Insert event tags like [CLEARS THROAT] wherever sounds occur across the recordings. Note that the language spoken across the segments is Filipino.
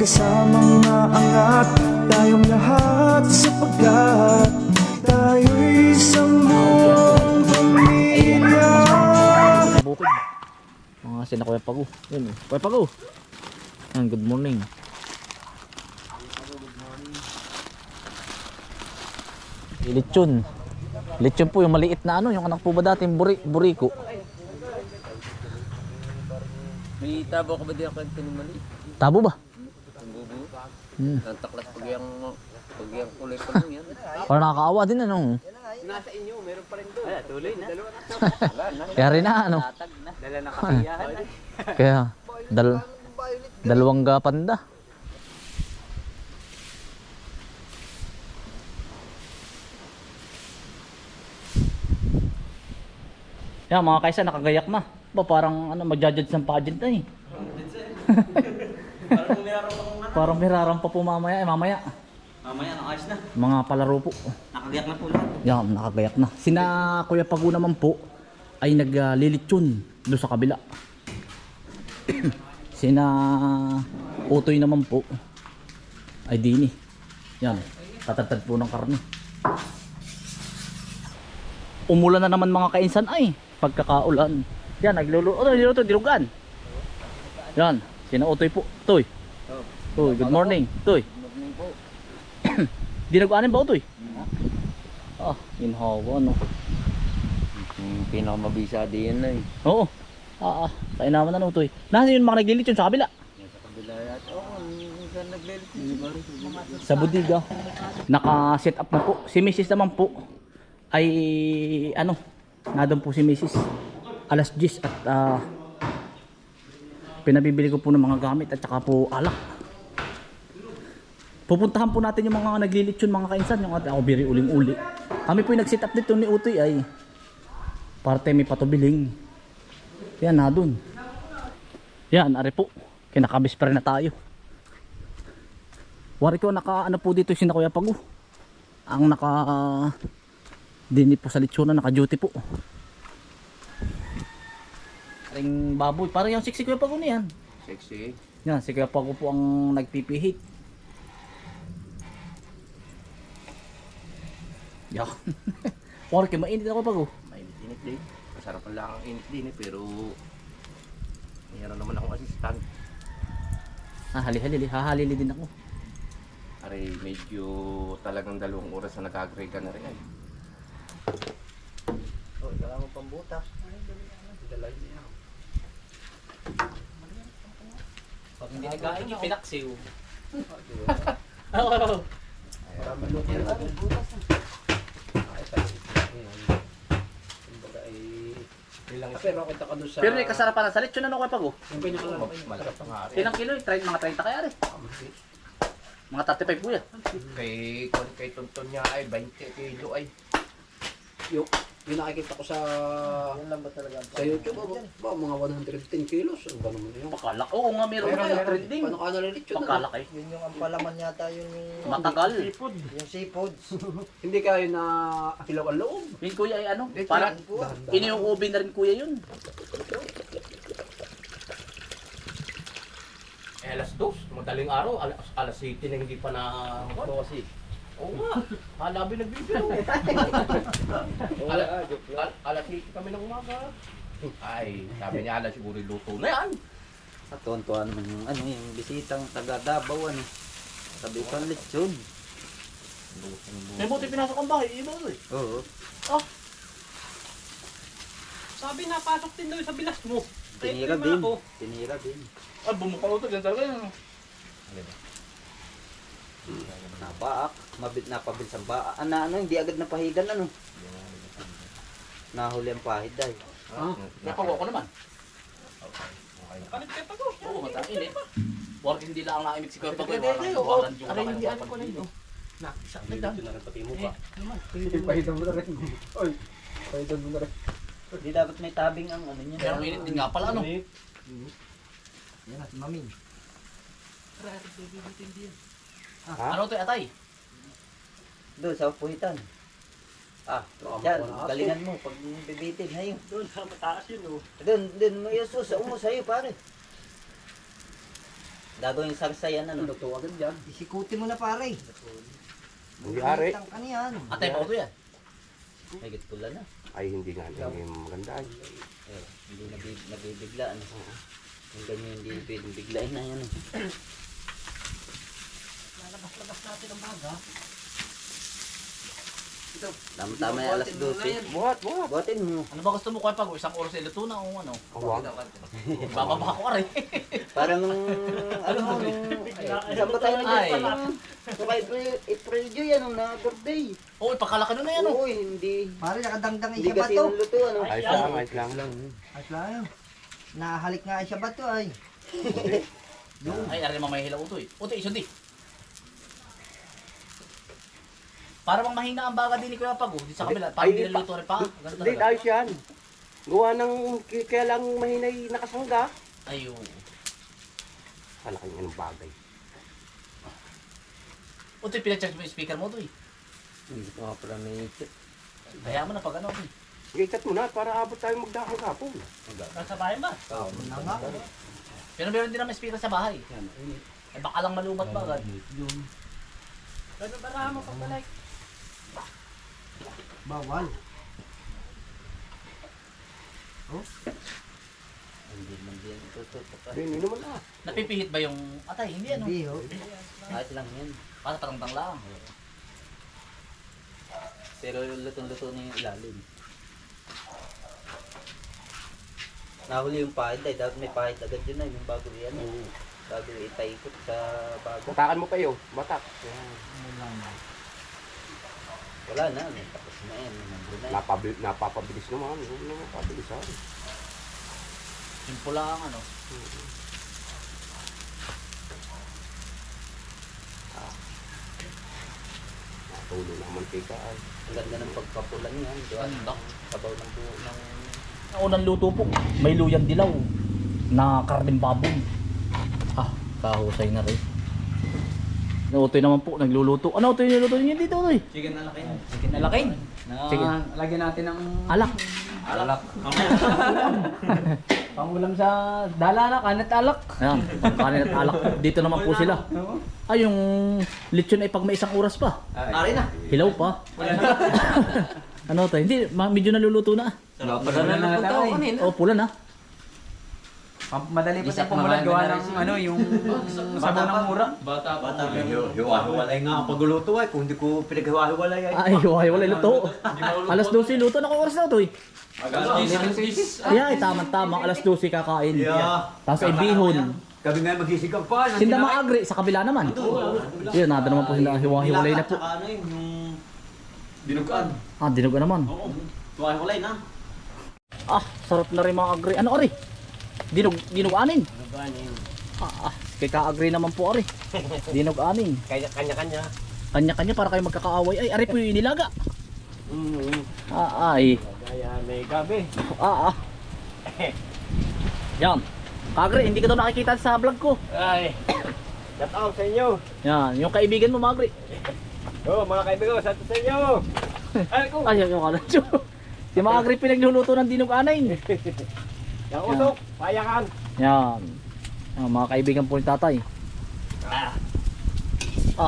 Magkasamang maangat Tayong lahat sapagkat Tayo'y isang buong pamilya Bukid. Mga sina Kuya Pago. Yun eh. Kuya Pago. Yan, good morning. Lechon. Lechon po yung maliit na ano, yung anak po ba dating buri, buriko. May tabo ka ba di ako yung mali? Tabo ba? Ang bubu. Hmm. Ang taklas pag yung pag yung kulay pa lang yan. [LAUGHS] Parang nakakaawa din ano. Nasa inyo, meron pa rin doon. Ay, tuloy na. Dalawa na. Kaya [LAUGHS] rin na ano. Dala na kasiyahan. [LAUGHS] Kaya dal dalawang gapanda. Yan mga kaisa nakagayak na. Ba parang ano magja-judge ng pageant na eh. parang miraram pa po mamaya eh mamaya. Mamaya, nakayos na. Mga palaro po. Nakagayak na po lahat. Yan, nakagayak na. Sina Kuya Pagu naman po ay naglilitsyon doon sa kabila. [CLEARS THROAT] Sina Utoy naman po ay dini. Yan, tatatad po ng karne. Umulan na naman mga kainsan ay pagkakaulan. Yan, nagluluto. Oh, nagluluto, dilugan. Yan, sina Utoy po. Toy. Toy, good morning. Toy. [COUGHS] Dinag-anin ba Utoy? Ah, inhawa no. Yung pinakamabisa di yan na eh. Oo. Ah, ah. Tayo naman na utoy. Nasaan yung mga naglilitsyon sa kabila? Sa kabila yan. Oo, saan naglelit? Sa budiga. Naka-set up na po. Si Mrs. naman po ay ano, nadon po si Mrs. Alas 10 at ah, pinabibili ko po ng mga gamit at saka po alak. Pupuntahan po natin yung mga naglilitsyon mga kainsan, yung ate ako biri uling-uli. Kami po yung nag-set up dito ni Utoy ay parte may patubiling. Yan na dun. Yan, ari po. Kinakabis pa rin na tayo. Wari ko naka ano po dito si na Kuya Pagu. Ang naka dini po sa litsona naka duty po. Aring baboy, parang yung siksi Kuya Pagu na yan. Sexy. Yan, si Kuya Pagu po ang nagpipihit. Yan. [LAUGHS] Ko mainit ako Pagu. Mainit-init din. Masarap lang ang init din eh, pero mayroon naman akong assistant. Ah, hali-hali, hahalili din ako. Aray, medyo talagang dalawang oras na nag-agrega na rin ay. Oh, dala mo pambuta. Dala niya. Pag hindi tayo. Kumbaga ay ilang pero kita ka doon sa Pero may kasarapan na sa lechon ano Kuya Pagu? yung pinakalalaki malaki pa nga rin. Ilang kilo? Try- mga 30 kaya rin. Mga 35 po yan. Kay kung kay Tonton niya ay 20 kilo ay. Yung, yung nakikita ko sa sa YouTube, ba, ba, mga 110 kilos. Ano ba naman yun? Pakalak. Oo nga, meron Meron, na meron. trending. Paano ka nalilit yun? ano? Pakalaki. Yun yung ang palaman yata yun yung, Matagal. yung seafoods. [LAUGHS] Hindi kayo na akilaw ang loob. Yung kuya ay ano? Dito Parang lang po. iniuubi na rin kuya yun. Eh, alas 2, madaling araw, alas, alas 7 na hindi pa na Ito kasi. Oo nga. Halabi nagbibiro. [LAUGHS] Ala, al, alas 8 kami ng umaga. Ay, sabi niya alas siguro luto na yan. Natuwan-tuwa naman yung ano yung bisitang taga Davao ano. Sabi ko lechon. May buti pinasok ang bahay. Iba ko eh. Oo. Sabi na, pasok din daw sa bilas mo. Tinira din. ako. Tinira din. Ay, bumukang ito. Ganun talaga yun. Nabaak. Mabit napabil sa baak. Ano, ano, hindi agad napahigan ano. Nahuli ang pahid dahil. Ah, Napawa ko naman. Palit ka pa ko. Oo, matangin eh. Work hindi lang ang naimik si Kuya Pagoy. Hindi, hindi, oo. Aray, hindi ano ko na yun. Nakisa na lang. pati mo pa. Ipahitan mo na rin. Oy, ipahitan mo na rin. Hindi dapat may tabing ang ano niya. Pero mainit din nga pala ano. Yan, mamin. Ano to atay? Doon sa puhitan. Ah, yan, galingan mo pag bibitin. Hayun. Doon sa mataas yun, oh. Doon, doon mo yung susa mo sa'yo pare. Gagawin sarsayan ano. Luto agad yan. Isikuti mo na pare. Hindi ari. Ang. Atay pa utoy yan. May gitpula na. Ay, hindi nga. Hindi maganda. ay. Eh, hindi nabib nabibigla ano. Yung ganyan hindi pwedeng biglain na yan. Eh. Tama-tama yung alas 12. Buhat, buhat. Buhatin mo. Ano ba gusto mo kuya pag isang oras ay luto na o ano? Awag. Bababa ko rin. [LAUGHS] Parang [LAUGHS] ano mo nung isang ba tayo Ay. nag Nung April, April Joy ano na birthday. Oo, ipakalaki nun na yan oh. Oo, hindi. Pare nakadangdang Hindi siya ba kasi to? luto ano. Ayos lang, ayos lang. At lang. Nahalik nga siya ba to ay? [LAUGHS] Ay, narin mamay hilaw utoy. Utoy, isundi. Para bang mahina ang baga din ni Kuya Pag, oh. Sa kabila, parang Ay, hindi naluto rin pa. Ganun Hindi, talaga. ayos yan. Gawa ng, k- kaya lang mahinay nakasangga. Ay, oo. Kalaki nga ng bagay. Utoy, pinacharge mo yung speaker mo, Utoy. Hindi ko nga pala naisip. Kaya mo na pag ano, Utoy. Ikat mo na para abot tayo magdakang kapon. Nasa bahay ba? Na nga. Pero meron din naman speaker sa bahay. Eh, baka lang malumat ba agad. Ano ba mo pagbalay? Bawal. Hindi man din tututok ka. Hindi naman ah. Napipihit ba yung atay? Hindi ano. Hindi ho. Ayos lang yan. Para tarantang lang. Pero lutong-luto na yung ilalim. Nahuli yung pahit ay dapat may pahit agad yun ay yung bago yan. Bago itaikot sa bago. Batakan mo pa yun. Batak. Yan. Wala na, may tapos na yan. Nandun na yan. Napabil, napapabilis naman. Huwag na napabilisan. Simple lang ano. Natulo na ang mantika ay. Ang ganda ng pagkapulan yan. Doon, Ganda. sabaw ng buo ng... Ang unang luto po, may luyang dilaw na karning baboy. Ah, kahusay na rin. Nautoy naman po, nagluluto. Ano ito yung niluto niyo dito, Utoy? Chicken na laki. Chicken na laking. Sige. Lagyan natin ng Alak. alak. Pangulam sa dala na, kanat alak. Ayan, pangkanin at alak. Dito naman po sila. Ay, yung lechon ay pag may isang oras pa. Ari na. Hilaw pa. ano to? Hindi, ma- medyo naluluto na. Padala na tayo. Oh, pula na. Madali pa tayo pumulat gawa ng ano yung sabaw ng mura. Bata pa. Bata, hiwa-hiwalay nga ang pagluluto ay. Kung hindi ko pinaghiwa-hiwalay ay. Ay, wala wala luto. Alas 12 luto na ko oras na to eh. Yeah, ay tama-tama. Alas 12 kakain. Yeah. Tapos ay bihon. Kami nga maghisigang pa. Sinda maagri sa kabila naman. Yun, nada naman po sinda hiwa-hiwalay na po. Ano yun, yung dinugan. Ah, dinugo naman. Oo, hiwa-hiwalay na. Ah, sarap na rin mga agri. Ano ari? Dinog, dinog anin. Ah, ah, kay ka-agree naman po ari. [LAUGHS] Dinog anin. Kanya, kanya-kanya. Kanya-kanya para kayo magkakaaway. Ay, ari po yung inilaga. Mm. Ah, ay. Kaya may gabi. [LAUGHS] Ah, ah. Yan. Kagre, hindi ka daw nakikita sa vlog ko. Ay. Shout out sa inyo. Yan, yung kaibigan mo, Magri. [LAUGHS] Oh, mga kaibigan, shout out sa inyo. Ay, ko. Ay, yung kalatso. Si Magri pinagluluto ng dinog anay. Yung usok, payakan. Yan. Yan, mga kaibigan po ni tatay. Ah.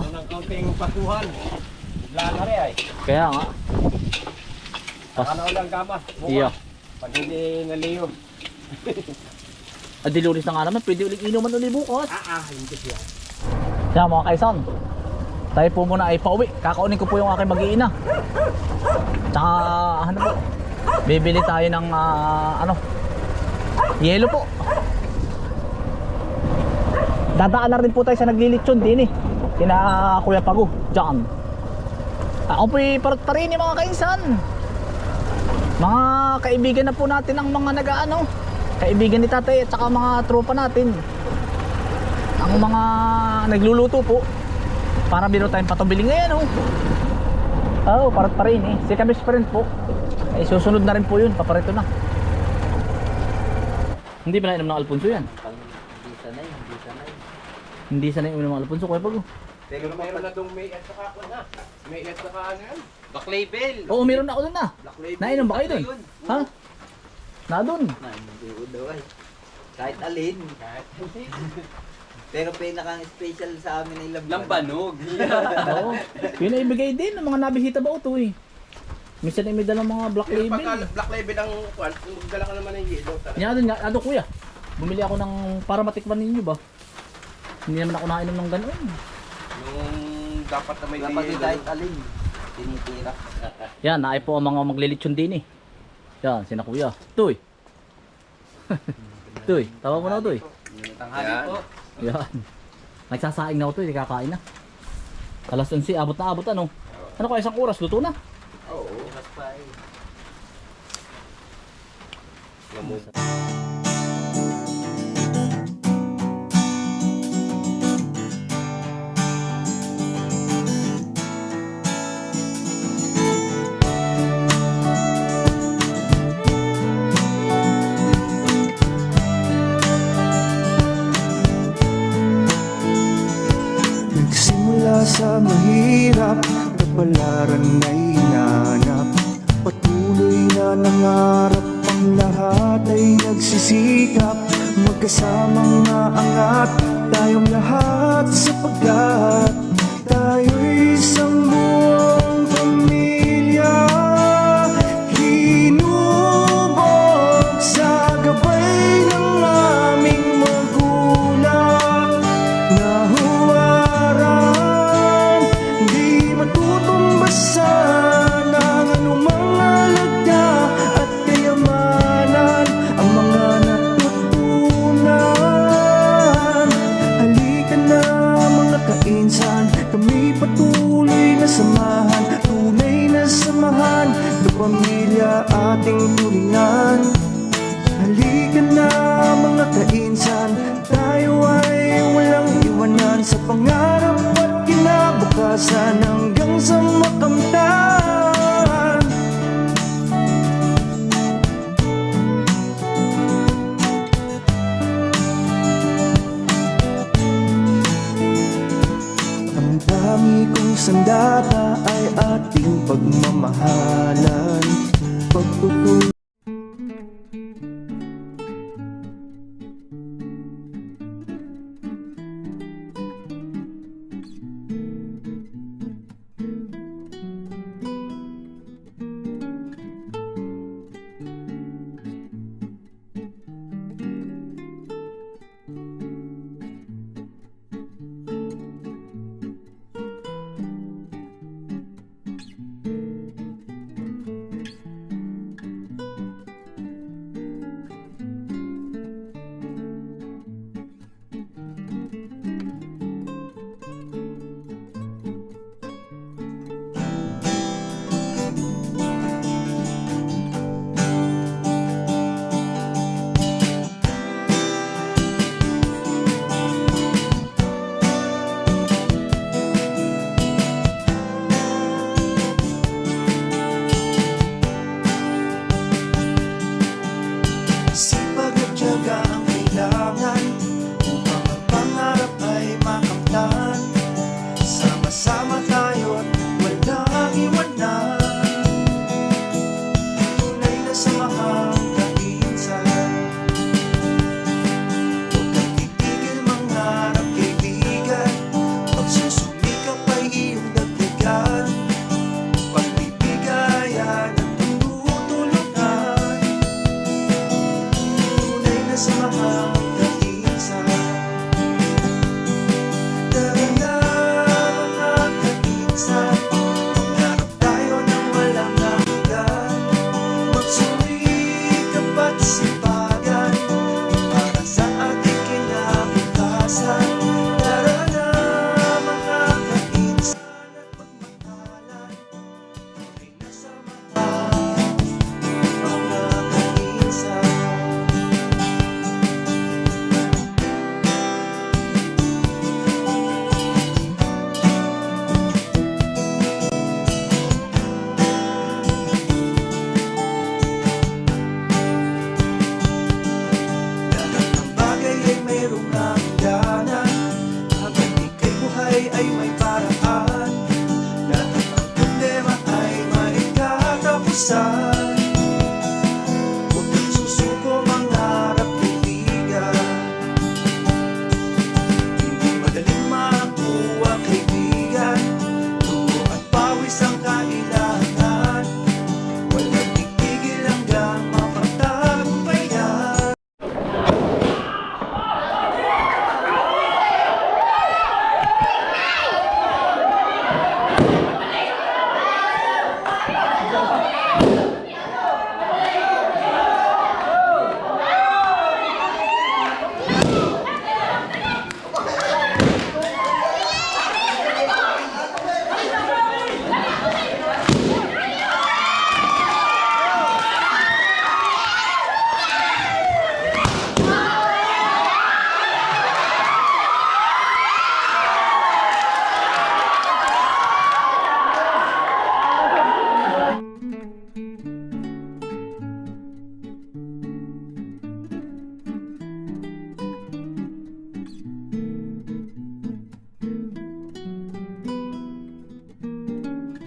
ng kaunting pasuhan. Lala rin ay. Kaya nga. Pas, Ano lang kama. iya. Pag hindi naliyo. Ah, dilulis na nga naman. Pwede ulit inuman ulit bukas. Ah, ah, hindi siya. Yan mga kaisan. Tayo po muna ay pauwi. Kakaunin ko po yung aking mag-iina. Tsaka ano po. Bibili tayo ng ah, ano. Yelo po. Dadaan na rin po tayo sa naglilitsyon din eh. Kina Kuya Pago. Diyan. Ako po'y parot pa eh, mga kainsan. Mga kaibigan na po natin ang mga nag-ano. Kaibigan ni tatay at saka mga tropa natin ang mga nagluluto po para biro tayong patubili ngayon oh. Oo, parat pa rin eh. Si Kabis pa po. Ay susunod na rin po yun, paparito na. Hindi ba nainom ng Alfonso yan? Pang hindi sanay, hindi sanay. Hindi sanay uminom ng Alfonso, kuya Pago. Pero mayroon na dong may at saka ako na. May at saka ano yan? Black label. Oo, meron na ako dun na. Black label. Nainom ba kayo dun? Ha? Na dun. Na, hindi ko daw ay. Kahit alin. [LAUGHS] Pero pinaka-special sa amin ay lamban. Lambanog. [LAUGHS] Oo. Yun ay ibigay din ng mga nabihita ba ito eh. Minsan ay may dalang mga black Pero label. pagka black label ang kwan, kung magdala ka naman ng yellow. talaga. Yan nga, ano kuya. Bumili ako ng para matikman ninyo ba. Hindi naman ako nainom ng ganoon. Yung dapat na may Dapat yellow. kahit alin. Tinitira. [LAUGHS] Yan, naay po ang mga maglilitsyon din eh. Yan, sina kuya. Tuy. [LAUGHS] Tuy, tawa mo na ako, Tuy. Tanghali Yan. po. Yan. Nagsasaing na ako, Tuy. Kakain na. Alas 11, abot na abot ano. Ano kaya isang oras, luto na. Mas pa